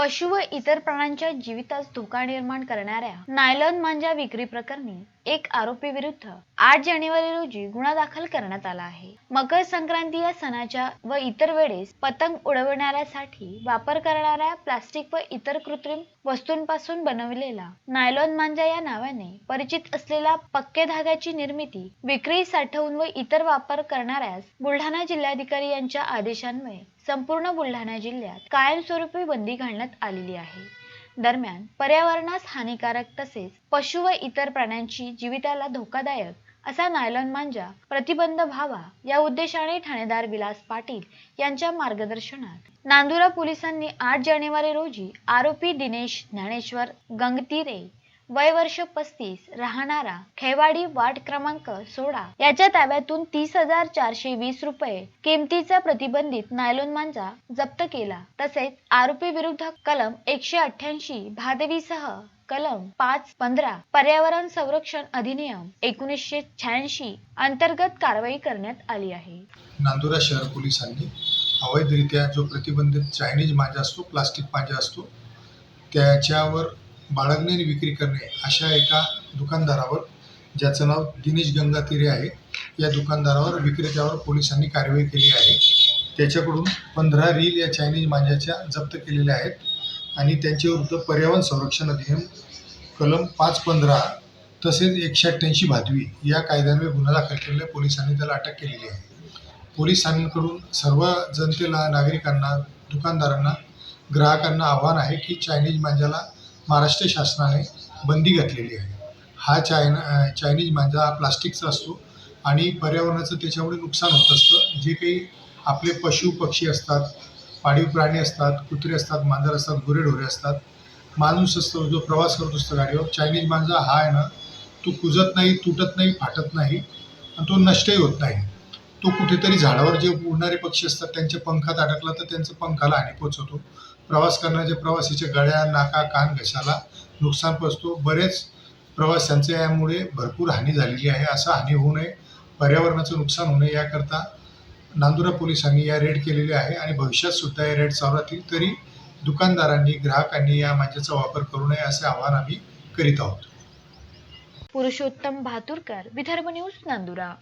पशु व इतर प्राण्यांच्या जीवितास धोका निर्माण करणाऱ्या नायलॉन मांजा विक्री प्रकरणी एक आरोपी विरुद्ध आठ जानेवारी रोजी गुन्हा दाखल करण्यात आला आहे. मकर संक्रांती या सणाच्या व इतर वेळेस पतंग उडवण्यासाठी वापर करणाऱ्या प्लास्टिक व इतर कृत्रिम वस्तूंपासून बनवलेला नायलॉन मांजा या नावाने परिचित असलेला पक्के धाग्याची निर्मिती विक्री साठवून व इतर वापर करणाऱ्यास बुलढाणा जिल्हाधिकारी यांच्या आदेशान्वये संपूर्ण बुलढाणा जिल्ह्यात कायमस्वरूपी बंदी घालण्यात आलेली आहे. दरम्यान पर्यावरणास हानिकारक तसेच पशु व इतर प्राण्यांची जीविताला धोकादायक असा नायलॉन मांजा प्रतिबंध व्हावा या उद्देशाने ठाणेदार विलास पाटील यांच्या मार्गदर्शनात नांदुरा पोलिसांनी आठ जानेवारी रोजी आरोपी दिनेश ज्ञानेश्वर गंगतिरे वय वर्ष पस्तीस राहणारा खेवाडी वार्ड क्रमांक सोळा. याच्या ताब्यातून तीस हजार चारशे वीस रुपये किमतीचा प्रतिबंधित नायलॉन मांजा जप्त केला. तसेच आरोपी विरुद्ध कलम एकशे अठ्ठ्याऐंशी भादवीसह कलम पाच पंधरा पर्यावरण संरक्षण अधिनियम एकोणीसशे शहाऐंशी अंतर्गत कारवाई करण्यात आली आहे. नांदुरा शहर पोलिसांनी अवैधरित्या जो प्रतिबंधित चायनीज मांजा असतो प्लास्टिक मांजा असतो त्याच्यावर बाळगणे आणि विक्री करणे अशा एका दुकानदारावर ज्याचं नाव दिनेश गंगातिरे आहे या दुकानदारावर विक्रेत्यावर पोलिसांनी कारवाई केली आहे. त्याच्याकडून पंधरा रील या चायनीज मांजाच्या जप्त केलेल्या आहेत आणि त्यांच्याविरुद्ध पर्यावरण संरक्षण अधिनियम कलम पाच पंधरा तसेच एकशे अठ्ठ्याऐंशी भादवी या कायद्यान्वये गुन्हा दाखल केलेला पोलिसांनी त्याला अटक केलेली आहे. पोलिसांकडून सर्व जनतेला नागरिकांना दुकानदारांना ग्राहकांना आव्हान आहे की चायनीज मांजाला महाराष्ट्र शासनाने बंदी घातलेली आहे. हा चायना चायनीज मांजा हा प्लास्टिकचा असतो आणि पर्यावरणाचं त्याच्यामुळे नुकसान होत असतं. जे काही आपले पशु पक्षी असतात पाळीव प्राणी असतात कुत्रे असतात मांजर असतात गुरेढोरे असतात माणूस असतो जो प्रवास करत असतो गाडीवर चायनीज मांजा हा आहे ना तो कुजत नाही तुटत नाही फाटत नाही आणि तो नष्टही होत नाही. तो कुठेतरी झाडावर जे उडणारे पक्षी असतात त्यांच्या पंखात अडकला तर त्यांचं पंखाला हानी पोचवतो प्रवास करण्याच्या प्रवासीच्या गळ्या नाका कान घशाला नुकसान पोचतो बरेच प्रवाशांचे यामुळे भरपूर हानी झालेली आहे. असं हानी होऊ नये. पर्यावरणाचं नुकसान होऊ नये याकरता नांदुरा पोलिसांनी या रेड केलेली आहे आणि भविष्यात सुद्धा या रेड चालू राहतील. तरी दुकानदारांनी ग्राहकांनी या मांजाचा वापर करू नये असे आवाहन आम्ही करीत आहोत. पुरुषोत्तम भातुरकर विदर्भ न्यूज नांदुरा.